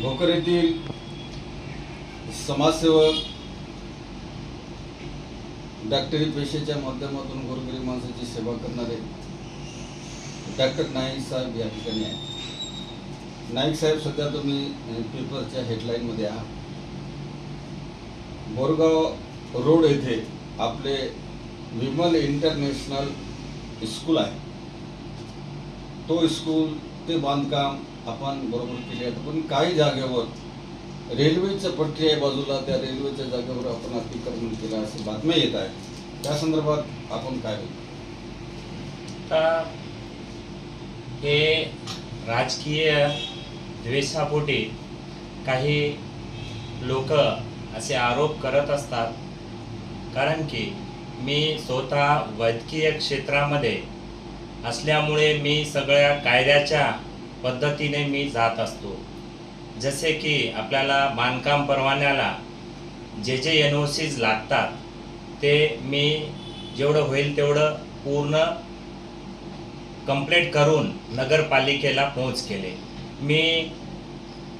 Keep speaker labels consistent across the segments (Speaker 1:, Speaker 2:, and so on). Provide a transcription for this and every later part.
Speaker 1: भोकर येथील समाजसेवक डॉक्टरी पेशेच्या माध्यमातून गोरगरीब माणसाची सेवा करणारे डॉक्टर नाईक साहेब या ठिकाणी आहे नाईक साहेब सध्या तुम्ही पेपरच्या हेडलाईनमध्ये आहात. बोरगाव रोड येथे आपले विमल इंटरनॅशनल स्कूल आहे. तो स्कूल ते बांधकाम आपण बरोबर केले आहे पण काही जागेवर रेल्वेचं पट्टी आहे बाजूला त्या रेल्वेच्या जागेवर आपण अतिक्रमण केलं अशी बातम्या येत आहे. त्या संदर्भात आपण काय बोलू?
Speaker 2: आता हे राजकीय द्वेषापोटी काही लोक असे आरोप करत असतात. कारण की मी स्वतः वैद्यकीय क्षेत्रामध्ये असल्यामुळे मी सगळ्या कायद्याच्या पद्धतीने मी जात असतो. जसे की आपल्याला बांधकाम परवान्याला जे जे एन ओ सीज लागतात ते मी जेवढं होईल तेवढं पूर्ण कंप्लीट करून नगरपालिकेला पोहोच केले. मी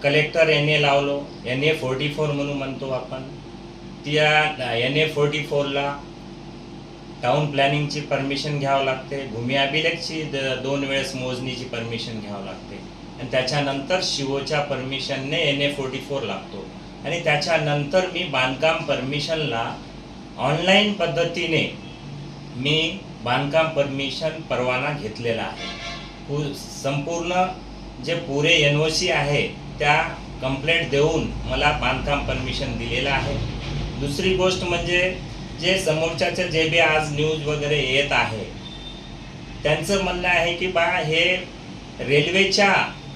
Speaker 2: कलेक्टर एन ए लावलो. एन ए फोर्टी फोर म्हणून म्हणतो आपण. त्या एन ए फोर्टी फोरला टाउन प्लॅनिंगची परमिशन घ्यावं लागते. भूमी अभिलेखची द- दोन वेळेस मोजणीची परमिशन घ्यावं लागते. आणि त्याच्यानंतर शिवोच्या परमिशनने एन ए फोर्टी फोर लागतो. आणि त्याच्यानंतर मी बांधकाम परमिशनला ऑनलाईन पद्धतीने मी बांधकाम परमिशन परवाना घेतलेला आहे. पू- संपूर्ण जे पुरे एन ओ सी आहे त्या कंप्लेंट देऊन मला बांधकाम परमिशन दिलेलं आहे. दुसरी गोष्ट म्हणजे जे समोरच्याचे जे बी आज न्यूज वगैरे येत आहे त्यांचं म्हणणं आहे की बा हे रेल्वेच्या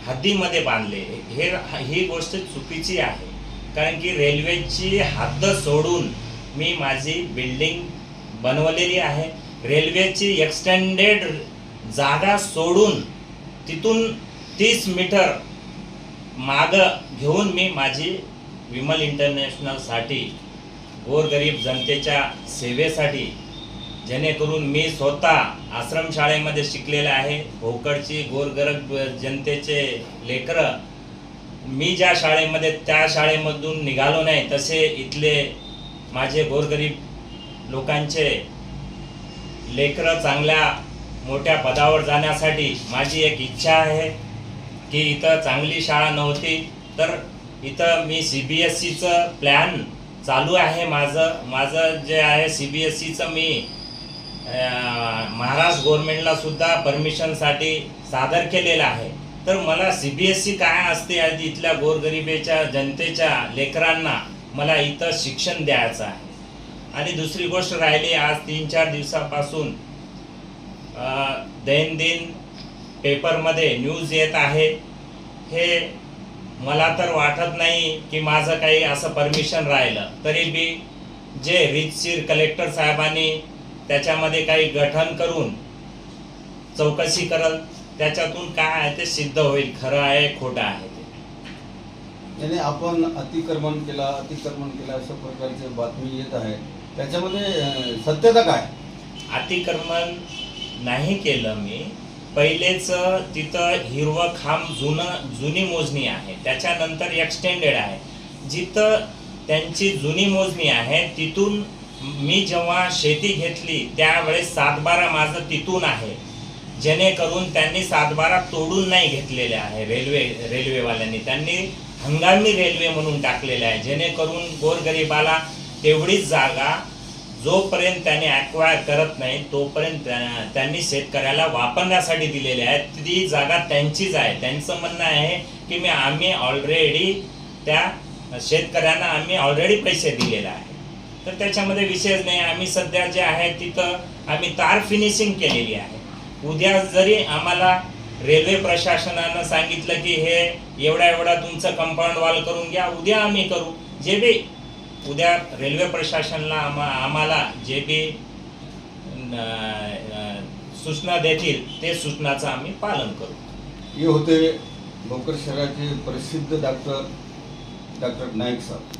Speaker 2: हद्दीमध्ये बांधले. हे ही गोष्ट चुकीची आहे. कारण की रेल्वेची हद्द सोडून मी माझी बिल्डिंग बनवलेली आहे. रेल्वेची एक्सटेंडेड जागा सोडून तिथून तीस मीटर माग घेऊन मी माझी विमल इंटरनॅशनलसाठी गोरगरीब जनतेच्या सेवेसाठी जेणेकरून मी स्वतः आश्रमशाळेमध्ये शिकलेले आहे. भोकडची गोरगरब जनतेचे लेकरं मी ज्या शाळेमध्ये त्या शाळेमधून निघालो नाही तसे इथले माझे गोरगरीब लोकांचे लेकरं चांगल्या मोठ्या पदावर जाण्यासाठी माझी एक इच्छा आहे की इथं चांगली शाळा नव्हती तर इथं मी सी बी एस सीचं प्लॅन चालू आहे माझं माझं जे आहे सी बी एस सीचं मी महाराष्ट्र गव्हर्नमेंटला सुद्धा परमिशनसाठी सादर केलेलं आहे. तर मला सी बी एस सी काय असते आज इथल्या गोरगरिबीच्या जनतेच्या लेकरांना मला इथं शिक्षण द्यायचं आहे. आणि दुसरी गोष्ट राहिली आज तीन चार दिवसापासून दैनंदिन पेपरमध्ये न्यूज येत आहे. हे मला तर वाटत नाही की माझं काही असं परमिशन राहिलं. तरी बी जे रीतशीर कलेक्टर साहेबांनी त्याच्यामध्ये काही गठन करून चौकशी करल त्याच्यातून काय आहे ते सिद्ध होईल खरं आहे खोटं आहे ते.
Speaker 1: याने आपण अतिक्रमण केला अतिक्रमण केला अशा प्रकारचे बातमी येत आहे त्याच्यामध्ये सत्यता काय?
Speaker 2: अतिक्रमण नाही केलं मी. पहिलेच तिथं हिरवं खांब जुनं जुनी मोजणी आहे. त्याच्यानंतर एक्सटेंडेड आहे. जिथं त्यांची जुनी मोजणी आहे तिथून मी जेव्हा शेती घेतली त्यावेळेस सातबारा माझं तिथून आहे. जेणेकरून त्यांनी सातबारा तोडून नाही घेतलेले आहे रेल्वे रेल्वेवाल्यांनी. त्यांनी हंगामी रेल्वे म्हणून टाकलेले आहे. जेणेकरून गोरगरिबाला तेवढीच जागा जोपर्यंत त्यांनी ॲक्वायर करत नाही तोपर्यंत त्या- त्यांनी शेतकऱ्याला वापरण्यासाठी दिलेली आहे ती जागा त्यांचीच आहे. त्यांचं म्हणणं आहे की मी आम्ही ऑलरेडी त्या शेतकऱ्यांना आम्ही ऑलरेडी पैसे दिलेले आहे तर त्याच्यामध्ये विशेष नाही. आम्ही सध्या जे आहे तिथं आम्ही तार फिनिशिंग केलेली आहे. उद्या जरी आम्हाला रेल्वे प्रशासनानं सांगितलं की हे एवढा एवढा तुमचं कंपाऊंड वॉल करून घ्या उद्या आम्ही करू. जे बी उद्या रेल्वे प्रशासनाला आम्हा आम्हाला जे बी सूचना देतील ते सूचनाचं आम्ही पालन करू.
Speaker 1: हे होते भोकर शहराचे प्रसिद्ध डॉक्टर डॉक्टर नाईक साहेब.